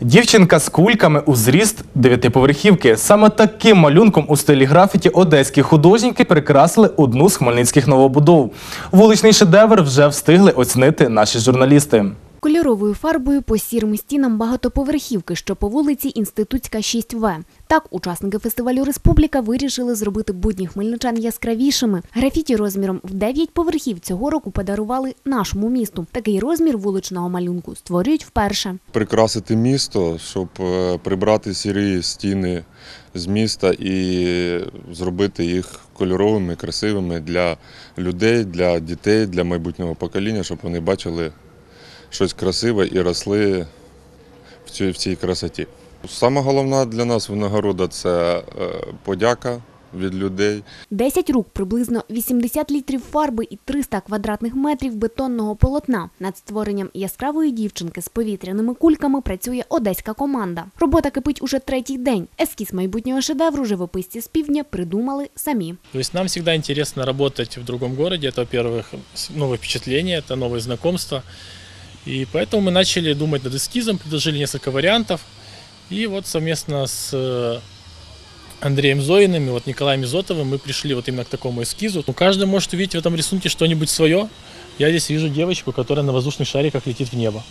Дівчинка з кульками у зріст дев'ятиповерхівки. Саме таким малюнком у стилі графіті одеські художники прикрасили одну з хмельницьких новобудов. Вуличний шедевр вже встигли оцінити наші журналісти. Кольоровою фарбою по сірим стінам багатоповерхівки, що по вулиці Інститутська 6В. Так, учасники фестивалю Республіка вирішили зробити будні хмельничан яскравішими. Графіті розміром в 9 поверхів цього року подарували нашому місту. Такий розмір вуличного малюнку створюють вперше. прикрасити місто, щоб е, прибрати сірі стіни з міста і зробити їх кольоровими, красивими для людей, для дітей, для майбутнього покоління, щоб вони бачили щось красиве і росли в цій, в цій красоті. Саме головна для нас винагорода це е, подяка від людей. 10 рук, приблизно 80 літрів фарби і 300 квадратних метрів бетонного полотна. Над створенням яскравої дівчинки з повітряними кульками працює одеська команда. Робота кипить уже третій день. Ескіз майбутнього шедевру живописці з півдня придумали самі. То есть нам всегда интересно работать в другом городе. Это, во-первых, с- новые впечатления, это новые знакомства. И поэтому мы начали думать над эскизом, предложили несколько вариантов. И вот совместно с э, Андреем Зоиным и вот Николаем Изотовым мы пришли вот именно к такому эскизу. Ну, каждый может увидеть в этом рисунке что-нибудь свое. Я здесь вижу девочку, которая на воздушных шариках летит в небо.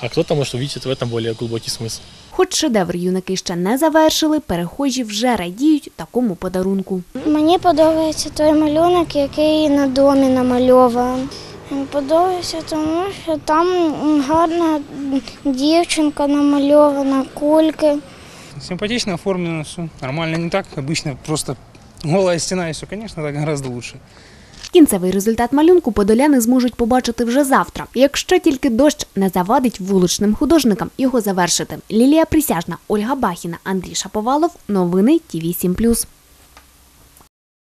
А кто-то может увидеть в этом более глубокий смысл. Хоч шедевр юнаки ще не завершили, перехожі вже радіють такому подарунку. Мені подобається той малюнок, який на домі намальований. Подобається, тому що там гарна дівчинка намальована, кульки. Симпатично оформлено все. Нормально, не так обычно, просто голая стена и все. Конечно, так гораздо лучше. Кінцевий результат малюнку подоляни зможуть побачити вже завтра, якщо тільки дощ не завадить вуличним художникам його завершити. Лілія Присяжна, Ольга Бахіна, Андрій Шаповалов. Новини ТІВІ 7+.